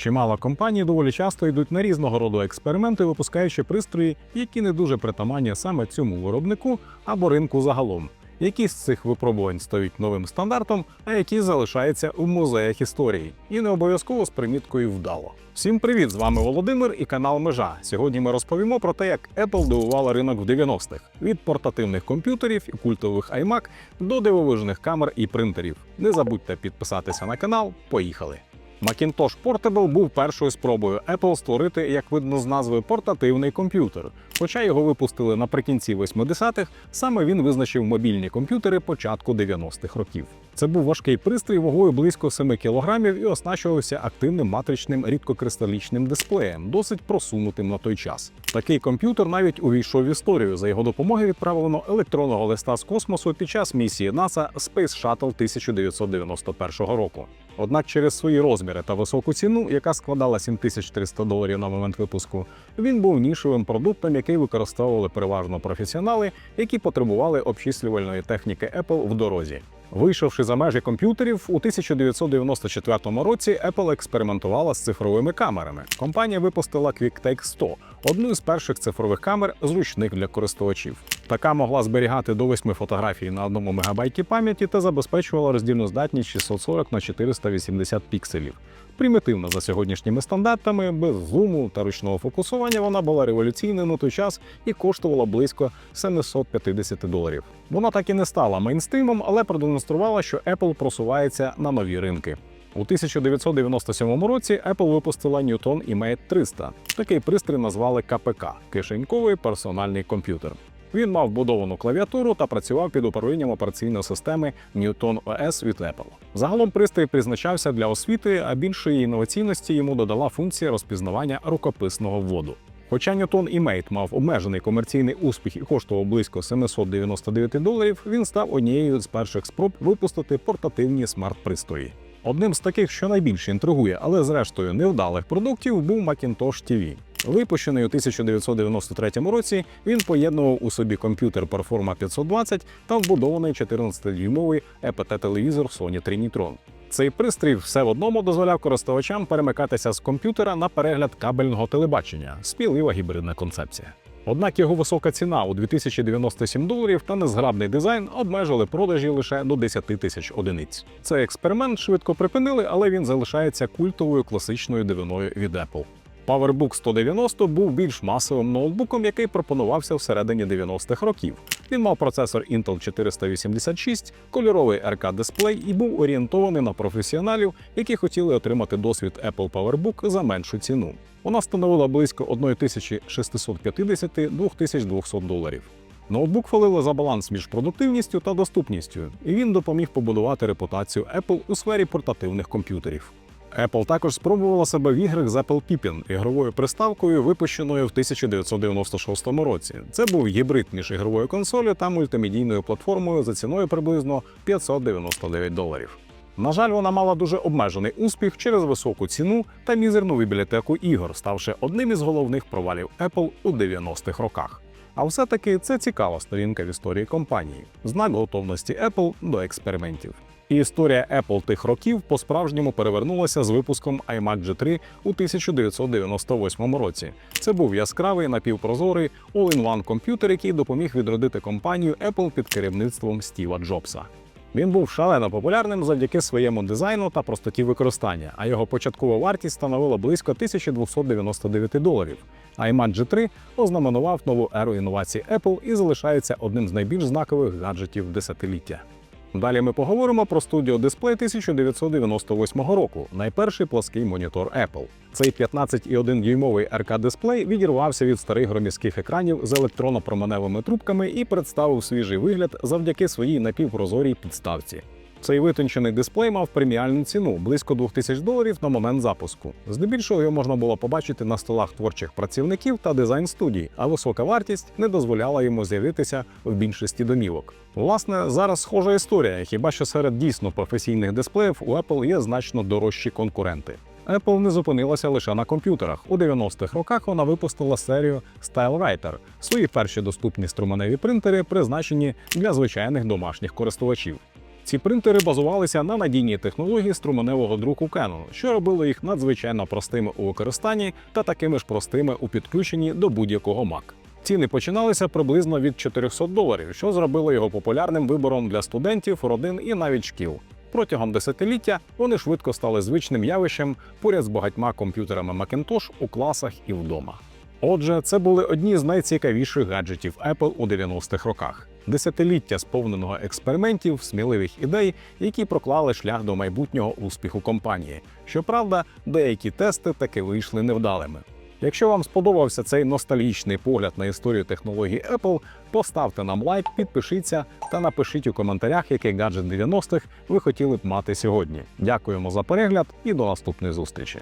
Чимало компаній доволі часто йдуть на різного роду експерименти, випускаючи пристрої, які не дуже притаманні саме цьому виробнику або ринку загалом. Які з цих випробувань стають новим стандартом, а які залишаються у музеях історії, і не обов'язково з приміткою вдало. Всім привіт! З вами Володимир і канал Межа. Сьогодні ми розповімо про те, як Apple дивувала ринок в 90-х від портативних комп'ютерів і культових iMac до дивовижних камер і принтерів. Не забудьте підписатися на канал. Поїхали! Macintosh Portable був першою спробою Apple створити, як видно з назви, портативний комп'ютер. Хоча його випустили наприкінці 80-х, саме він визначив мобільні комп'ютери початку 90-х років. Це був важкий пристрій вагою близько 7 кг і оснащувався активним матричним рідкокристалічним дисплеєм, досить просунутим на той час. Такий комп'ютер навіть увійшов в історію. За його допомогою відправлено електронного листа з космосу під час місії NASA Space Shuttle 1991 року. Однак через свої розміри та високу ціну, яка складала 7300 доларів на момент випуску, він був нішовим продуктом, який використовували переважно професіонали, які потребували обчислювальної техніки Apple в дорозі. Вийшовши за межі комп'ютерів, у 1994 році Apple експериментувала з цифровими камерами. Компанія випустила QuickTake 100 одну з перших цифрових камер, зручних для користувачів. Така могла зберігати до 8 фотографій на 1 мегабайті пам'яті та забезпечувала роздільну здатність 640 на 480 пікселів. Примітивна за сьогоднішніми стандартами, без зуму та ручного фокусування вона була революційною на той час і коштувала близько 750 доларів. Вона так і не стала мейнстримом, але продемонструвала, що Apple просувається на нові ринки. У 1997 році Apple випустила Newton EMATE 300. Такий пристрій назвали КПК кишеньковий персональний комп'ютер. Він мав вбудовану клавіатуру та працював під управлінням операційної системи Newton OS від Apple. Загалом пристрій призначався для освіти, а більшої інноваційності йому додала функція розпізнавання рукописного вводу. Хоча Newton EMATE мав обмежений комерційний успіх і коштував близько 799 доларів, він став однією з перших спроб випустити портативні смарт-пристрої. Одним з таких, що найбільше інтригує, але зрештою невдалих продуктів, був Macintosh TV. Випущений у 1993 році, він поєднував у собі комп'ютер Performa 520 та вбудований 14-дюймовий EPT-телевізор Sony Trinitron. Цей пристрій все в одному дозволяв користувачам перемикатися з комп'ютера на перегляд кабельного телебачення. Спілива гібридна концепція. Однак його висока ціна у 2097 доларів та незграбний дизайн обмежили продажі лише до 10 тисяч одиниць. Цей експеримент швидко припинили, але він залишається культовою класичною дивиною від Apple. PowerBook 190 був більш масовим ноутбуком, який пропонувався всередині 90-х років. Він мав процесор Intel 486, кольоровий RK дисплей і був орієнтований на професіоналів, які хотіли отримати досвід Apple PowerBook за меншу ціну. Вона становила близько 1650-2200 доларів. Ноутбук хвалили за баланс між продуктивністю та доступністю, і він допоміг побудувати репутацію Apple у сфері портативних комп'ютерів. Apple також спробувала себе в іграх з Apple Pippin, ігровою приставкою, випущеною в 1996 році. Це був гібрид між ігровою консолью та мультимедійною платформою за ціною приблизно 599 доларів. На жаль, вона мала дуже обмежений успіх через високу ціну та мізерну бібліотеку ігор, ставши одним із головних провалів Apple у 90-х роках. А все-таки це цікава сторінка в історії компанії, знак готовності Apple до експериментів. І історія Apple тих років по-справжньому перевернулася з випуском iMac G3 у 1998 році. Це був яскравий напівпрозорий all-in-one комп'ютер, який допоміг відродити компанію Apple під керівництвом Стіва Джобса. Він був шалено популярним завдяки своєму дизайну та простоті використання, а його початкова вартість становила близько 1299 доларів. iMac G3 ознаменував нову еру інновацій Apple і залишається одним з найбільш знакових гаджетів десятиліття. Далі ми поговоримо про Studio Display 1998 року, найперший плоский монітор Apple. Цей 15,1 дюймовий rk дисплей відірвався від старих громіських екранів з електронно-променевими трубками і представив свіжий вигляд завдяки своїй напівпрозорій підставці. Цей витончений дисплей мав преміальну ціну близько 2000 доларів на момент запуску. Здебільшого його можна було побачити на столах творчих працівників та дизайн студій, а висока вартість не дозволяла йому з'явитися в більшості домівок. Власне, зараз схожа історія, хіба що серед дійсно професійних дисплеїв у Apple є значно дорожчі конкуренти. Apple не зупинилася лише на комп'ютерах. У 90-х роках вона випустила серію StyleWriter – свої перші доступні струменеві принтери, призначені для звичайних домашніх користувачів. Ці принтери базувалися на надійній технології струменевого друку Canon, що робило їх надзвичайно простими у використанні та такими ж простими у підключенні до будь-якого Mac. Ціни починалися приблизно від 400 доларів, що зробило його популярним вибором для студентів, родин і навіть шкіл. Протягом десятиліття вони швидко стали звичним явищем поряд з багатьма комп'ютерами Macintosh у класах і вдома. Отже, це були одні з найцікавіших гаджетів Apple у 90-х роках. Десятиліття сповненого експериментів, сміливих ідей, які проклали шлях до майбутнього успіху компанії. Щоправда, деякі тести таки вийшли невдалими. Якщо вам сподобався цей ностальгічний погляд на історію технологій Apple, поставте нам лайк, підпишіться та напишіть у коментарях, який гаджет 90-х ви хотіли б мати сьогодні. Дякуємо за перегляд і до наступної зустрічі.